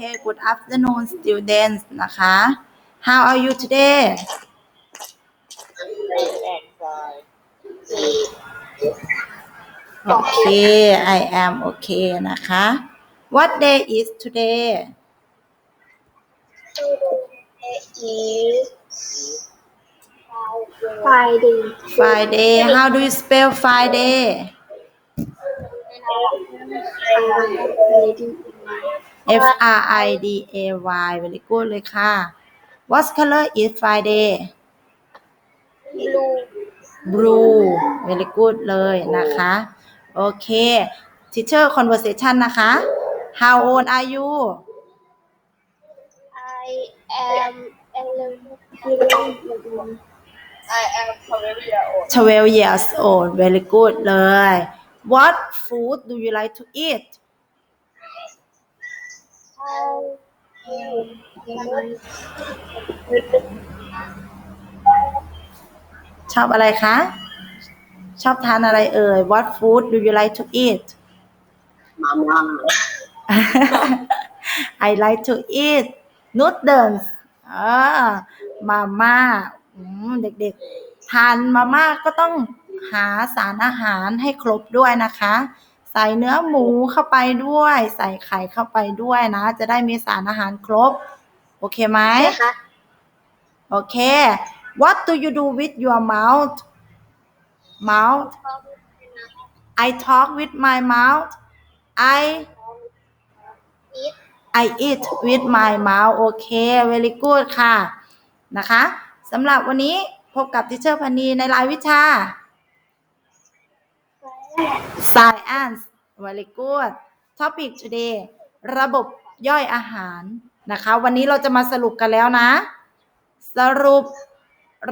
Okay, good afternoon students นะคะ How are you today? Okay, I am okay นะคะ What day is today? Friday. Friday. How do you spell Friday? F R I D A Y very good เลยค่ะ What color is Friday? Blue. blue very good เลยนะคะ โอเค teacher conversation นะคะ how old are you I am eleven. I am 12 year old. 12 years old very good เลย what food do you like to eat ชอบอะไรคะ ชอบทานอะไรเอ่ย what food do you like to eat Mama. I like to eat noodles อ่ามาม่าอืมเด็กๆ ทานมาม่าก็ต้องหาสารอาหารให้ครบด้วยนะคะ ใส่เนื้อหมูเข้าไปด้วย ใส่ไข่เข้าไปด้วยนะ จะได้มีสารอาหารครบ โอเคไหมคะโอเค What do you do with your mouth mouth I talk with my mouth I Eat. I eat with my mouth โอเค very good ค่ะ นะคะสำหรับวันนี้พบกับทิเชอร์พันนีในรายวิชา Science very good topic today ระบบย่อยอาหาร นะคะ วันนี้เราจะมาสรุปกันแล้วนะ สรุป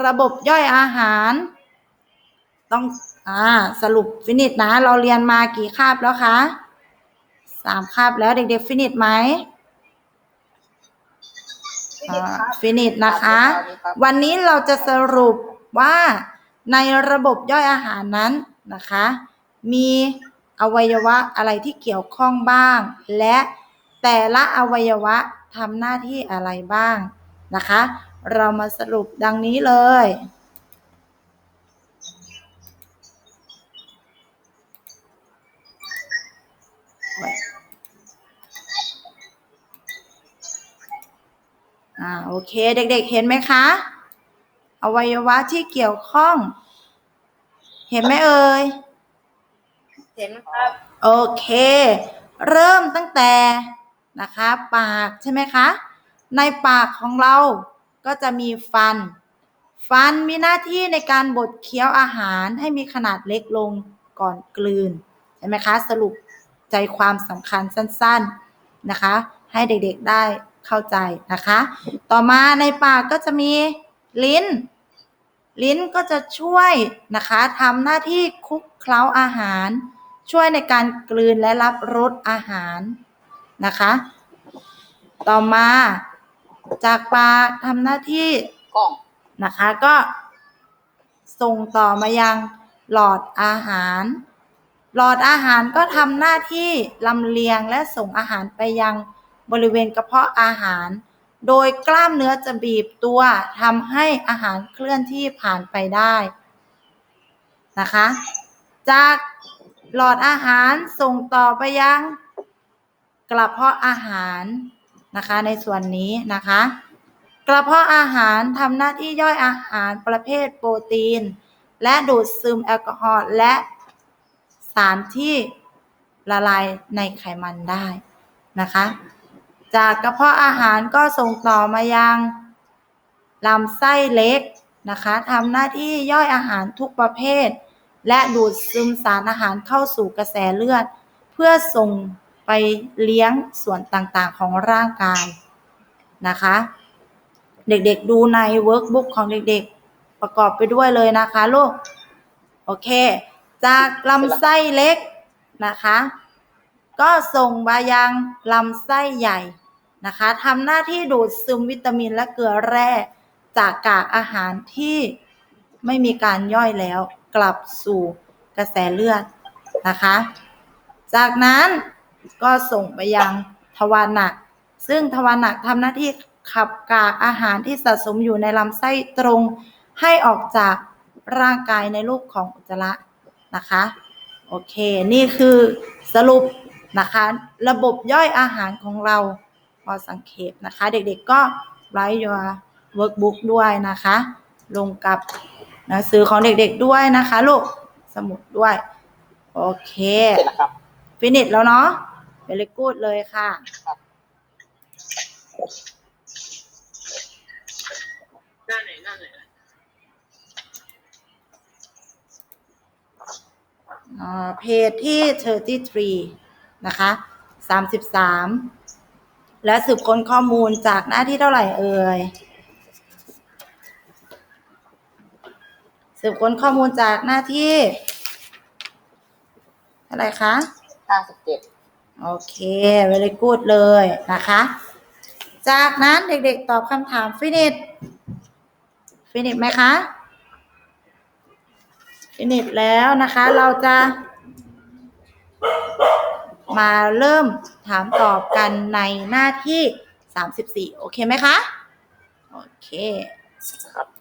ระบบย่อยอาหาร ต้องอ่าสรุปฟินิชนะ เราเรียนมากี่คาบแล้วคะสามคาบแล้วเด็กๆ ฟินิชไหมฟินิชนะคะ วันนี้เราจะสรุปว่าในระบบย่อยอาหารนั้นนะคะ มีอวัยวะอะไรที่เกี่ยวข้องบ้าง และ แต่ละอวัยวะทำหน้าที่อะไรบ้างนะคะ เรามาสรุปดังนี้เลยอ่าโอเคเด็กๆเห็นไหมคะ อวัยวะที่เกี่ยวข้อง เห็นไหมเอ่ยเห็นครับ โอเค เริ่มตั้งแต่ นะคะ ปากใช่ไหมคะ ในปากของเราก็จะมีฟัน ฟันมีหน้าที่ในการบดเคี้ยวอาหารให้มีขนาดเล็กลงก่อนกลืนใช่ไหมคะ สรุปใจความสำคัญสั้น ๆนะคะ ให้เด็กๆได้เข้าใจนะคะ ต่อมาในปากก็จะมีลิ้น ลิ้นก็จะช่วยนะคะทำหน้าที่คลุกเคล้าอาหาร ช่วยในการกลืนและรับรสอาหาร นะคะ ต่อมาจากปากทำหน้าที่กล่องนะคะก็ ส่งต่อมายังหลอดอาหาร หลอดอาหารก็ทำหน้าที่ลำเลียงและส่งอาหารไปยังบริเวณกระเพาะอาหาร โดยกล้ามเนื้อจะบีบตัวทำให้อาหารเคลื่อนที่ผ่านไปได้นะคะ จากหลอดอาหารส่งต่อไปยัง กระเพาะอาหารนะคะในส่วนนี้นะคะ กระเพาะอาหารทำหน้าที่ย่อยอาหารประเภทโปรตีน และดูดซึมแอลกอฮอล์และสารที่ละลายในไขมันได้นะคะ จากกระเพาะอาหารก็ส่งต่อมายังลำไส้เล็กนะคะทำหน้าที่ย่อยอาหารทุกประเภท และดูดซึมสารอาหารเข้าสู่กระแสเลือด เพื่อส่ง ไปเลี้ยงส่วนต่างๆของร่างกายนะคะ เด็กๆดูในเวิร์กบุ๊กของเด็กๆ ประกอบไปด้วยเลยนะคะลูก โอเค จากลำไส้เล็กนะคะ ก็ส่งมายังลำไส้ใหญ่นะคะทำหน้าที่ดูดซึมวิตามินและเกลือแร่จากกากอาหารที่ไม่มีการย่อยแล้วกลับสู่กระแสเลือดนะคะ จากนั้น ก็ส่งไปยังทวารหนัก ซึ่งทวารหนักทำหน้าที่ขับกากอาหารที่สะสมอยู่ในลำไส้ตรงให้ออกจากร่างกายในรูปของอุจจาระนะคะ โอเค นี่คือสรุปนะคะ ระบบย่อยอาหารของเราพอสังเขปนะคะ เด็กๆก็ write your workbook ด้วยนะคะ ลงกับหนังสือของเด็กๆด้วยนะคะ ลูกสมุดด้วย โอเค เสร็จแล้วครับ ฟินิชแล้วเนาะ very good เลยค่ะ หน้าไหนหน้าไหนอ่าเพจที่ 33 นะคะ 33 และสืบค้นข้อมูลจากหน้าที่เท่าไหร่เอ่ย สืบค้นข้อมูลจากหน้าที่เท่าไหร่คะห้าสิบเจ็ด โอเค very good เลยนะคะ จากนั้นเด็กๆตอบคำถาม finish finish ไหมคะ finish แล้วนะคะ เราจะมาเริ่มถามตอบกันในหน้าที่ 34 โอเคไหมคะ โอเคครับ